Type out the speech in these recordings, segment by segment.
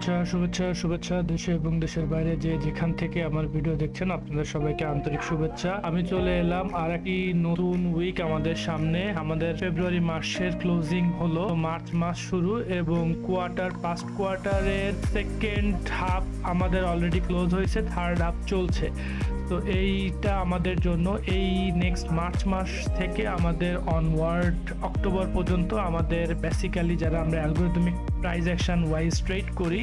শুভেচ্ছা শুভেচ্ছা শুভেচ্ছা দেশে এবং দেশের বাইরে যে যেখান থেকে আমার ভিডিও দেখছেন, আপনাদের সবাইকে আন্তরিক শুভেচ্ছা। আমি চলে এলাম আর একটি নতুন উইক আমাদের সামনে। আমাদের ফেব্রুয়ারি মাসের ক্লোজিং হলো। মার্চ মাস শুরু এবং কোয়ার্টার ফার্স্ট কোয়ার্টারের সেকেন্ড হাফ আমাদের অলরেডি ক্লোজ হয়েছে থার্ড হাফ চলছে। তো এইটা আমাদের জন্য, এই নেক্সট মার্চ মাস থেকে আমাদের অনওয়ার্ড অক্টোবর পর্যন্ত আমাদের বেসিক্যালি যারা আমরা algorithmic price action wise trade করি,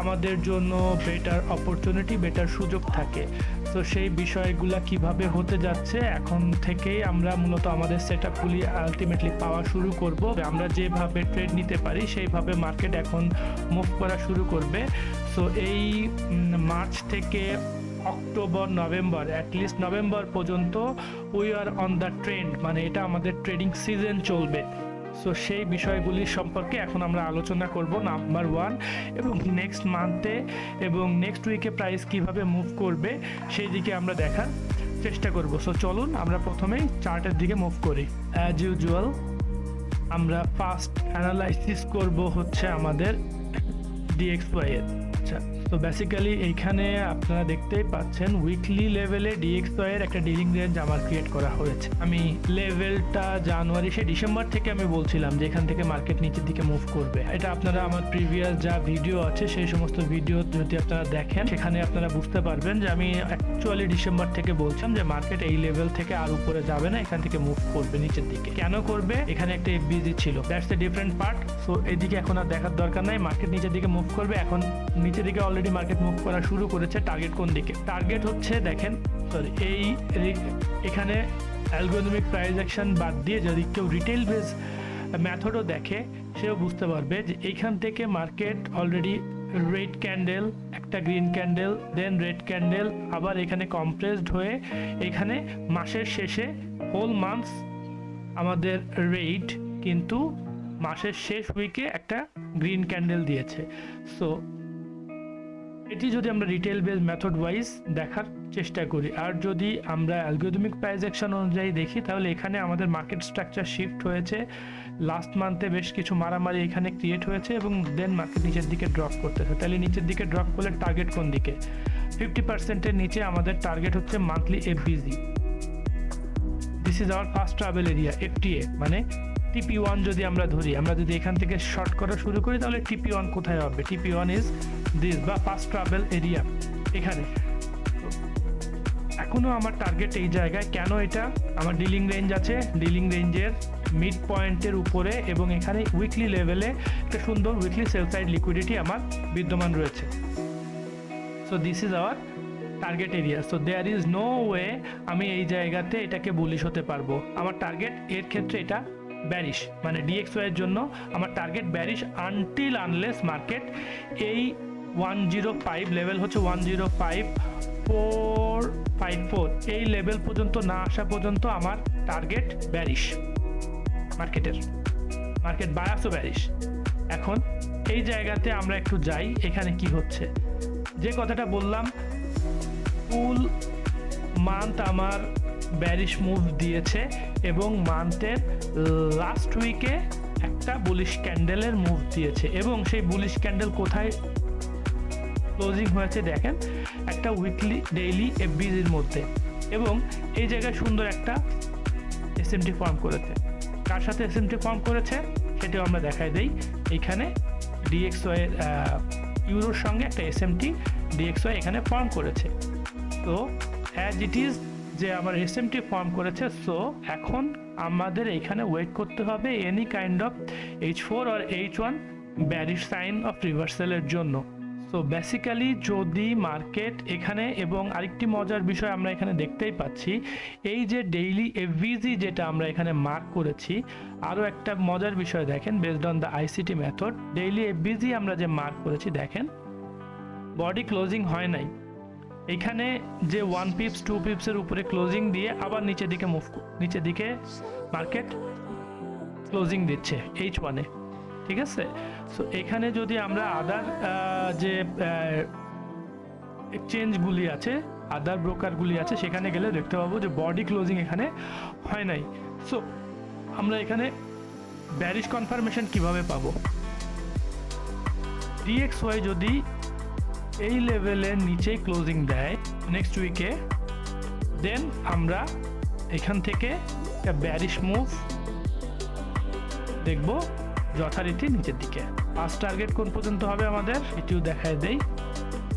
আমাদের জন্য বেটার অপরচুনিটি বেটার সুযোগ থাকে। তো সেই বিষয়গুলা কীভাবে হতে যাচ্ছে, এখন থেকেই আমরা মূলত আমাদের সেট আপগুলি আলটিমেটলি পাওয়া শুরু করব। আমরা যেভাবে ট্রেড নিতে পারি, সেইভাবে মার্কেট এখন মুভ করা শুরু করবে। সো এই মার্চ থেকে October, November at least November পর্যন্ত we are on the trend মানে এটা আমাদের ট্রেডিং সিজন চলবে। সো সেই বিষয়গুলি সম্পর্কে এখন আমরা আলোচনা করব নাম্বার ওয়ান এবং নেক্সট মান্থে এবং নেক্সট উইকে প্রাইস কীভাবে মুভ করবে, সেই দিকে আমরা দেখার চেষ্টা করব। সো চলুন আমরা প্রথমেই চার্টের দিকে মুভ করি। অ্যাজ ইউজুয়াল আমরা ফার্স্ট অ্যানালাইসিস করব হচ্ছে আমাদের ডিএক্সওয়াই এর। আচ্ছা। তো বেসিক্যালি এইখানে আপনারা দেখতেই পাচ্ছেন উইকলি লেভেলে এর একটা ডিলিং রেঞ্জ আমার ক্রিয়েট করা হয়েছে। আমি লেভেলটা জানুয়ারি, সে ডিসেম্বর থেকে আমি বলছিলাম যে এখান থেকে মার্কেট নিচের দিকে মুভ করবে। এটা আপনারা আমার প্রিভিয়াস যা ভিডিও আছে, সেই সমস্ত ভিডিও যদি আপনারা দেখেন, সেখানে আপনারা বুঝতে পারবেন যে আমি অ্যাকচুয়ালি ডিসেম্বর থেকে বলছিলাম যে মার্কেট এই লেভেল থেকে আর উপরে যাবে না, এখান থেকে মুভ করবে নিচের দিকে। কেন করবে? এখানে একটা এফবিজি ছিল। That's the different part so এদিকে এখন আর দেখার দরকার নাই। মার্কেট নিচের দিকে মুভ করবে। এখন নিচের দিকে অলরেডি মার্কেট মুভ করা শুরু করেছে টার্গেট কোন দিকে? টার্গেট হচ্ছে দেখেন সরি এই এখানে অ্যালগোনমিক প্রাইস অ্যাকশন বাদ দিয়ে যদি কেউ রিটেল বেস মেথডও দেখে, সেও বুঝতে পারবে যে এইখান থেকে মার্কেট অলরেডি রেড ক্যান্ডেল একটা green candle then red candle আবার এখানে কম্প্রেসড হয়ে এখানে মাসের শেষে হোল মান্থস আমাদের রেট কিন্তু মাসের শেষ উইকে একটা গ্রিন ক্যান্ডেল দিয়েছে। সো এটি যদি আমরা রিটেল বেস মেথড ওয়াইজ দেখার চেষ্টা করি। আর যদি আমরা অ্যালগোরিদমিক প্রাইস অ্যাকশন অনুযায়ী দেখি, তাহলে এখানে আমাদের মার্কেট স্ট্রাকচার শিফট হয়েছে। লাস্ট মান্থে বেশ কিছু মারামারি এখানে ক্রিয়েট হয়েছে এবং দেন মার্কেট নিচের দিকে ড্রপ করতেছে। তাহলে নিচের দিকে ড্রপ করলে টার্গেট কোন দিকে? ফিফটি পার্সেন্টের নিচে আমাদের টার্গেট হচ্ছে monthly FVG this is our first travel area FTA মানে টিপি ওয়ান যদি আমরা ধরি, আমরা যদি এখান থেকে শর্ট করা শুরু করি, তাহলে টিপি ওয়ান কোথায় হবে? টিপি ওয়ান ইজ দিস বা ফার্স্ট ট্রাভেল এরিয়া। এখানে। এখনও আমার টার্গেট এই জায়গায়। কেন এটা? আমার ডিলিং রেঞ্জ আছে। ডিলিং রেঞ্জের মিড পয়েন্টের উপরে এবং এখানে উইকলি লেভেলে একটা সুন্দর উইকলি সেল সাইড লিকুইডিটি আমার বিদ্যমান রয়েছে। So this is our target area so there is no way আমি এই জায়গাতে এটাকে বুলিশ হতে পারব। আমার টার্গেট এর ক্ষেত্রে এটা ব্যারিশ মানে ডিএক্সওয়াই এর জন্য আমার target bearish until unless market এই ওয়ান জিরো ফাইভ লেভেল হচ্ছে one zero five four five four এই লেভেল পর্যন্ত না আসা পর্যন্ত আমার টার্গেট ব্যারিশ মার্কেটের মার্কেট বায়াসও ব্যারিশ এখন এই জায়গাতে আমরা একটু যাই, এখানে কি হচ্ছে? যে কথাটা বললাম ফুল মান্থ আমার ব্যারিশ মুভ দিয়েছে এবং মান্থের লাস্ট উইকে একটা বুলিশ ক্যান্ডেলের মুভ দিয়েছে এবং সেই বুলিশ ক্যান্ডেল কোথায় ক্লোজিং হয়েছে, দেখেন, একটা উইকলি ডেইলি এফবিজির মধ্যে। এবং এই জায়গায় সুন্দর একটা এসএমটি ফর্ম করেছে। কার সাথে এসএমটি ফর্ম করেছে, সেটাও আমরা দেখাই দেই। এইখানে ডিএক্সওয়াই এর ইউরোর সঙ্গে একটা এসএমটি ডিএক্সওয়াই এখানে ফর্ম করেছে। তো অ্যাজ ইট ইজ যে আমার এসএমটি ফর্ম করেছে সো এখন আমাদের এখানে ওয়েট করতে হবে any kind of H four R H one bearish sign of রিভার্সালের জন্য। সো বেসিক্যালি যদি মার্কেট এখানে এবং আরেকটি মজার বিষয় আমরা এখানে দেখতেই পাচ্ছি, এই যে ডেইলি এভিজি যেটা আমরা এখানে মার্ক করেছি, আরও একটা মজার বিষয় দেখেন based on the ICT method daily AVG আমরা যে মার্ক করেছি, দেখেন বডি ক্লোজিং হয় নাই। এখানে যে ওয়ান পিপস টু পিপসের উপরে ক্লোজিং দিয়ে আবার নিচের দিকে মুভ নিচের দিকে মার্কেট ক্লোজিং দিচ্ছে এইচ ওয়ানে ঠিক আছে? সো এখানে যদি আমরা আদার যে এক্সচেঞ্জগুলি আছে আদার ব্রোকারগুলি আছে, সেখানে গেলে দেখতে পাবো যে বডি ক্লোজিং এখানে হয় নাই। সো আমরা এখানে ব্যারিশ কনফার্মেশন কীভাবে পাবো? ডিএক্সওয়াই যদি এই লেভেলের নিচেই ক্লোজিং দেয় নেক্সট উইকে দেন আমরা এখান থেকে একটা ব্যারিশ মুভ দেখব। যথারীতি নিচের দিকে। পাঁচ টার্গেট কোন পর্যন্ত হবে আমাদের? এটিও দেখায় দেই।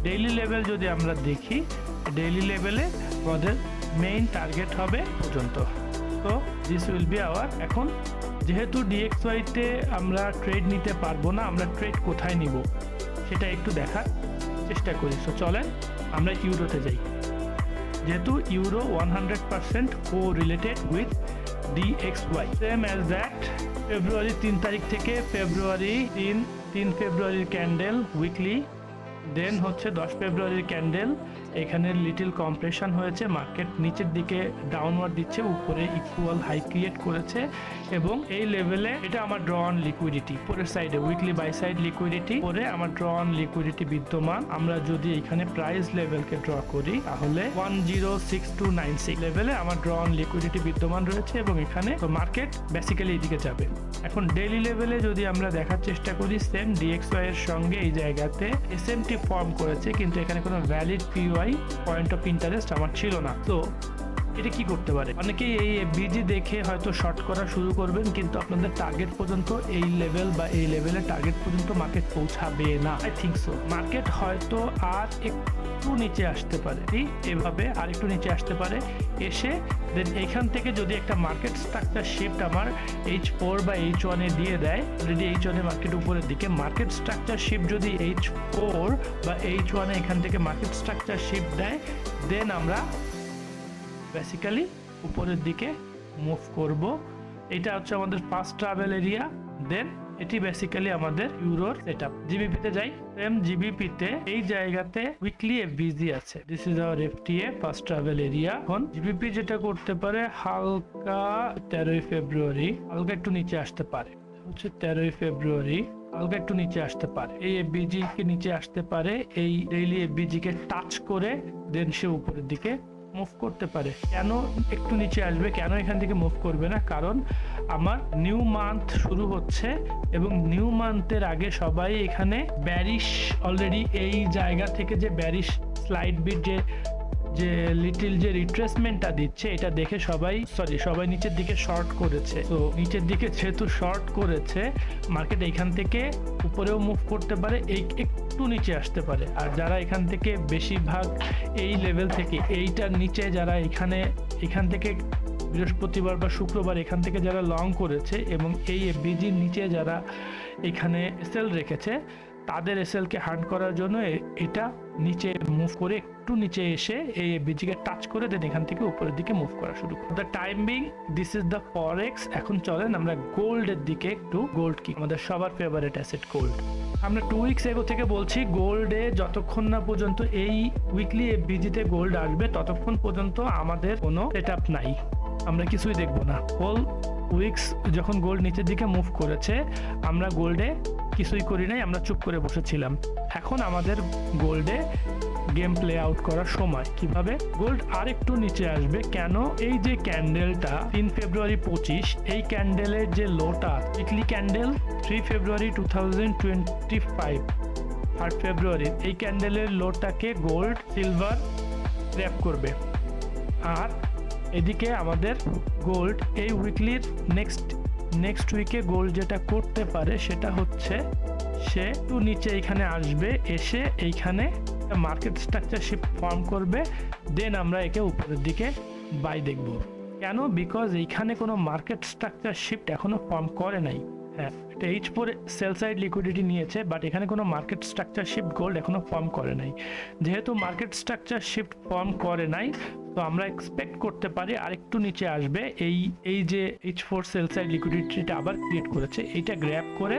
ডেইলি লেভেল যদি আমরা দেখি ডেইলি লেভেলে আমাদের মেইন টার্গেট হবে পর্যন্ত। তো দিস উইল বি আওয়ার এখন যেহেতু ডিএক্সওয়াইতে আমরা ট্রেড নিতে পারব না, আমরা ট্রেড কোথায় নিব, সেটা একটু দেখার চেষ্টা করি। সো চলেন আমরা ইউরোতে যাই। যেহেতু euro one hundred percent correlated with DXY same as that February তিন তারিখ থেকে ফেব্রুয়ারি তিন তিন ফেব্রুয়ারির ক্যান্ডেল উইকলি, দেন হচ্ছে দশ ফেব্রুয়ারির ক্যান্ডেল। এখানে লিটিল কম্প্রেশন হয়েছে মার্কেট নিচের দিকে ডাউনওয়ার্ড দিচ্ছে, উপরে ইকুয়াল হাই ক্রিয়েট করেছে এবং এই লেভেলে এটা আমার ড্র অন লিকুইডিটি পরের সাইডে উইকলি বাই সাইড লিকুইডিটি পরে আমার ড্র অন লিকুইডিটি বিদ্যমান। আমরা যদি এখানে প্রাইস লেভেলকে ড্র করি, তাহলে one zero six two nine six লেভেলে আমার ড্র অন লিকুইডিটি বিদ্যমান রয়েছে এবং এখানে মার্কেট বেসিক্যালি এদিকে যাবে। এখন ডেইলি লেভেলে যদি আমরা দেখার চেষ্টা করি সেম ডিএক্সওয়াই এর সঙ্গে এই জায়গাতে এসএমটি ফর্ম করেছে, কিন্তু এখানে কোনো valid PY point of interest আমার ছিল না। তো এটা কি করতে পারে? অনেকেই এই বিজি দেখে হয়তো শর্ট করা শুরু করবেন, কিন্তু আপনাদের টার্গেট পর্যন্ত এই লেভেল বা এই লেভেলের টার্গেট পর্যন্ত মার্কেট পৌঁছাবে না। আই থিঙ্ক সো মার্কেট হয়তো আর একটু নিচে আসতে পারে। এভাবে আর একটু নিচে আসতে পারে। এসে দেন এখান থেকে যদি একটা মার্কেট স্ট্রাকচার শিফট আমার এইচ ফোর বা এইচ ওয়ানে দিয়ে দেয় অলরেডি এইচ ওয়ানে মার্কেট উপরের দিকে মার্কেট স্ট্রাকচার শিফট যদি এইচ ফোর বা এইচ ওয়ানে এখান থেকে মার্কেট স্ট্রাকচার শিফট দেয় দেন আমরা বেসিক্যালি উপরের দিকে মুভ করব। এটা হচ্ছে আমাদের ফার্স্ট ট্রাভেল এরিয়া দেন এটি বেসিক্যালি আমাদের ইউরোর সেট আপ জিবিপিতে যাই সেম জিবিপিতে এই জায়গাতে উইকলি এফবিজি আছে। This is our FTA first travel area এখন জিবিপি যেটা করতে পারে, হালকা তেরোই ফেব্রুয়ারি, হালকা একটু নিচে আসতে পারে। হচ্ছে তেরোই ফেব্রুয়ারি, হালকা একটু নিচে আসতে পারে। এই এফবিজি কে নিচে আসতে পারে, এই ডেইলি এফবিজি কে টাচ করে দেন সে উপরের দিকে মুভ করতে পারে। কেন একটু নিচে আসবে, কেন এখান থেকে মুভ করবে না? কারণ আমার নিউ মান্থ শুরু হচ্ছে এবং নিউ মান্থের আগে সবাই এখানে ব্যারিশ অলরেডি এই জায়গা থেকে যে ব্যারিশ স্লাইড বিট যে যে লিটিল যে রিট্রেসমেন্টটা দিচ্ছে, এটা দেখে সবাই সরি সবাই নিচের দিকে শর্ট করেছে। তো নিচের দিকে যেহেতু শর্ট করেছে মার্কেট এখান থেকে উপরেও মুভ করতে পারে এই একটু নিচে আসতে পারে। আর যারা এখান থেকে বেশিরভাগ এই লেভেল থেকে, এইটার নিচে যারা এখানে, এখান থেকে বৃহস্পতিবার বা শুক্রবার এখান থেকে যারা লং করেছে এবং এই বিজির নিচে যারা এখানে সেল রেখেছে, তাদের এসএলকে হার্ড করার জন্য এটা নিচে মুভ করে একটু নিচে এসে এই বিজিকে টাচ করে দেন এখান থেকে উপরের দিকে মুভ করা শুরু করে। The time this is the forex এখন চলেন আমরা গোল্ডের দিকে একটু গোল্ড কি, আমাদের সবার ফেভারিট অ্যাসেট গোল্ড আমরা টু উইকস এগো থেকে বলছি গোল্ডে যতক্ষণ না পর্যন্ত এই উইকলি বিজিতে গোল্ড আসবে, ততক্ষণ পর্যন্ত আমাদের কোনো সেট নাই। আমরা কিছুই দেখব না। হোল উইকস যখন গোল্ড নিচের দিকে মুভ করেছে, আমরা গোল্ডে কিছুই করি নাই, আমরা চুপ করে বসেছিলাম। এখন আমাদের গোল্ডে গেম প্লে আউট করার সময়। কীভাবে? গোল্ড আর একটু নিচে আসবে। কেন? এই যে ক্যান্ডেলটা তিন ফেব্রুয়ারি পঁচিশ, এই ক্যান্ডেলের যে লোটা weekly candle three February two thousand twenty five third February এই ক্যান্ডেলের লোটাকে গোল্ড সিলভার র্যাপ করবে। আর এদিকে আমাদের গোল্ড এই উইকলির নেক্সট নেক্সট উইকে গোল্ড যেটা করতে পারে সেটা হচ্ছে সে একটু নিচে এইখানে আসবে, এসে এইখানে মার্কেট স্ট্রাকচার শিফট ফর্ম করবে দেন আমরা একে উপরের দিকে বাই দেখব। কেন? বিকজ এইখানে কোনো মার্কেট স্ট্রাকচার শিফট এখনও ফর্ম করে নাই। হ্যাঁ। ফোর সেল সাইড লিকুইডিটি নিয়েছে বাট এখানে কোনো মার্কেট স্ট্রাকচার শিফট গোল্ড এখনও ফর্ম করে নাই। যেহেতু মার্কেট স্ট্রাকচার শিফট ফর্ম করে নাই, তো আমরা এক্সপেক্ট করতে পারি আরেকটু নিচে আসবে। এই এই যে এইচ ফোর সেল সাইড লিকুইডিটিটা আবার ক্রিয়েট করেছে, এইটা গ্র্যাব করে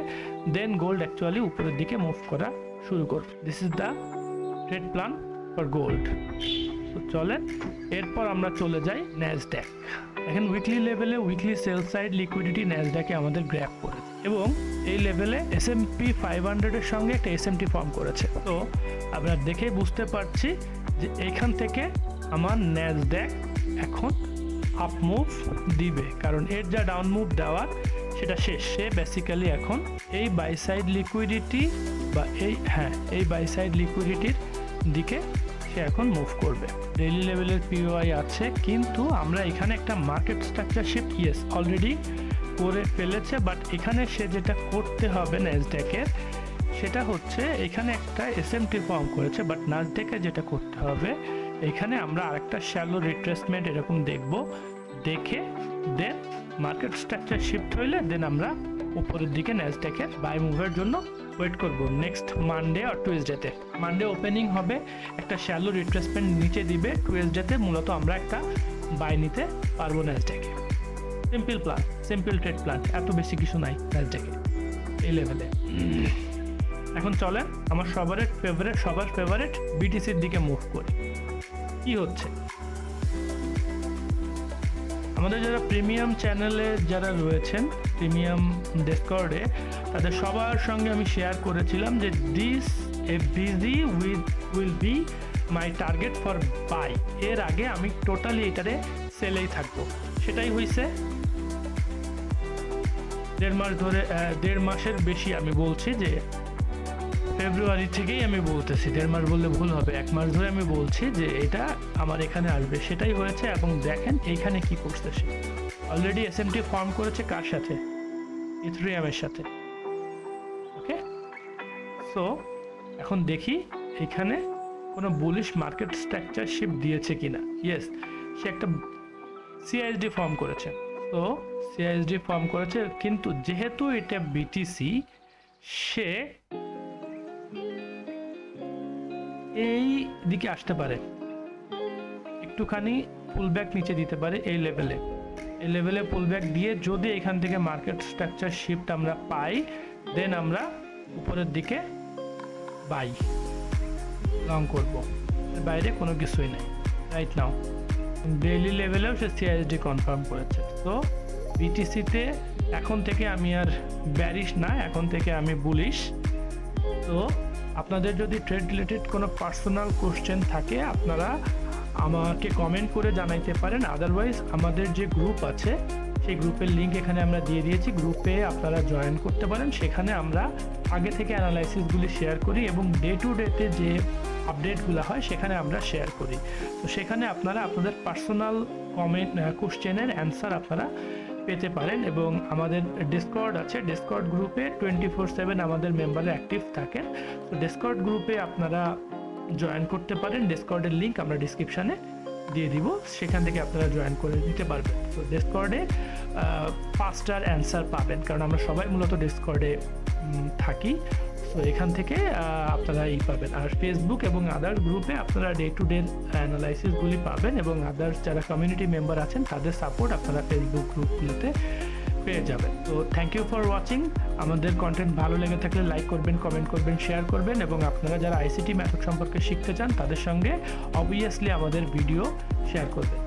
দেন গোল্ড অ্যাকচুয়ালি উপরের দিকে মুভ করা শুরু করবে। This is the trade plan for gold তো চলেন, এরপর আমরা চলে যাই ন্যাসড্যাক এখন উইকলি লেভেলে উইকলি সেল সাইড লিকুইডিটি ন্যাসড্যাকে আমাদের গ্র্যাপ করেছে। এবং এই লেভেলে এস এম পি ফাইভ হান্ড্রেডের সঙ্গে একটা এস ফর্ম করেছে। তো আমরা দেখে বুঝতে পারছি যে এইখান থেকে আমার ন্যাসড্যাক এখন আপ মুভ দিবে। কারণ এর যা ডাউন মুভ দেওয়ার, সেটা শেষ। সে বেসিক্যালি এখন এই বাই সাইড লিকুইডিটি বা এই হ্যাঁ এই বাই সাইড লিকুইডিটির দিকে সে এখন মুভ করবে। ডেইলি লেভেলের পিওআই আছে, কিন্তু আমরা এখানে একটা market structure shift yes already করে ফেলেছে বাট এখানে সে যেটা করতে হবে ন্যাসড্যাকের সেটা হচ্ছে এখানে একটা এসএমটি ফর্ম করেছে বাট নাজডেকে যেটা করতে হবে, এখানে আমরা আরেকটা শ্যালো রিট্রেসমেন্ট এরকম দেখব, দেখে দেন মার্কেট স্ট্রাকচার শিফট হইলে দেন আমরা উপরের দিকে ন্যাসডেকের বাই মুভের জন্য ওয়েট করব নেক্সট মানডে আর টুয়েসডেতে মানডে ওপেনিং হবে, একটা শ্যালো রিট্রেসমেন্ট নিচে দিবে টুয়েসডেতে মূলত আমরা একটা বাই নিতে পারব ন্যাসডেকে simple plan simple trade plan এত বেশি কিছু নাই ন্যাসডেকে এই লেভেলে এখন চলেন, আমার সবার ফেভারেট সবার ফেভারেট বিটিসির দিকে মুভ করি। কি হচ্ছে? আমাদের যারা প্রিমিয়াম চ্যানেলে যারা রয়েছেন প্রিমিয়াম ডেসকর্ডে তাদের সবার সঙ্গে আমি শেয়ার করেছিলাম যে this a BG with will be my target for buy এর আগে আমি টোটালি এটারে সেলেই থাকব। সেটাই হয়েছে দেড় মাস ধরে দেড় মাসের বেশি আমি বলছি যে ফেব্রুয়ারি থেকেই আমি বলতেছি, দেড় মাস বললে ভুল হবে। এক মাস ধরে আমি বলছি যে এটা আমার এখানে আসবে। সেটাই হয়েছে এবং দেখেন এইখানে কি করতেছে। অলরেডি এস এমটি ফর্ম করেছে কার সাথে? ইথ্রিয়াম এর সাথে। ওকে সো এখন দেখি এখানে কোনো বুলিশ মার্কেট স্ট্রাকচার শিপ দিয়েছে কিনা। ইয়েস সে একটা সিআইএসডি ফর্ম করেছে। তো সিআইএসডি ফর্ম করেছে, কিন্তু যেহেতু এটা বিটিসি সে এই দিকে আসতে পারে। একটুখানি পুলব্যাক নিচে দিতে পারে এই লেভেলে এই লেভেলে পুলব্যাক দিয়ে যদি এখান থেকে মার্কেট স্ট্রাকচার শিফট আমরা পাই দেন আমরা উপরের দিকে বাই লং করব। বাইরে কোনো কিছুই নেই। রাইট নাও ডেইলি লেভেলেও সে সিআইএসডি কনফার্ম করেছে। তো বিটিসিতে এখন থেকে আমি আর ব্যারিশ না, এখন থেকে আমি বুলিশ তো আপনাদের যদি ট্রেড রিলেটেড কোনো পার্সোনাল কোশ্চেন থাকে, আপনারা আমাকে কমেন্ট করে জানাইতে পারেন। আদারওয়াইজ আমাদের যে গ্রুপ আছে, সেই গ্রুপের লিঙ্ক এখানে আমরা দিয়ে দিয়েছি। গ্রুপে আপনারা জয়েন করতে পারেন। সেখানে আমরা আগে থেকে অ্যানালাইসিসগুলি শেয়ার করি এবং ডে টু ডেতে যে আপডেটগুলো হয়, সেখানে আমরা শেয়ার করি। তো সেখানে আপনারা আপনাদের পার্সোনাল কমেন্ট কোশ্চেনের অ্যান্সার আপনারা পেতে পারেন এবং আমাদের ডিসকর্ড আছে। ডিসকর্ড গ্রুপে টোয়েন্টি ফোর সেভেন আমাদের মেম্বারে অ্যাক্টিভ থাকেন। তো ডিসকর্ড গ্রুপে আপনারা জয়েন করতে পারেন। ডিসকর্ডের লিঙ্ক আমরা ডিসক্রিপশানে দিয়ে দিব। সেখান থেকে আপনারা জয়েন করে দিতে পারবেন। তো ডিসকর্ডে ফাস্টার অ্যান্সার পাবেন। কারণ আমরা সবাই মূলত ডিসকর্ডে থাকি। তো এখান থেকে আপনারা এই পাবেন। আর ফেসবুক এবং আদার গ্রুপে আপনারা ডে টু ডে অ্যানালাইসিসগুলি পাবেন এবং আদার্স যারা কমিউনিটি মেম্বার আছেন, তাদের সাপোর্ট আপনারা ফেসবুক গ্রুপগুলোতে পেয়ে যাবেন। তো থ্যাংক ইউ ফর ওয়াচিং আমাদের কন্টেন্ট ভালো লেগে থাকলে লাইক করবেন কমেন্ট করবেন শেয়ার করবেন এবং আপনারা যারা আইসিটি মেথড সম্পর্কে শিখতে চান, তাদের সঙ্গে অবভিয়াসলি আমাদের ভিডিও শেয়ার করবেন।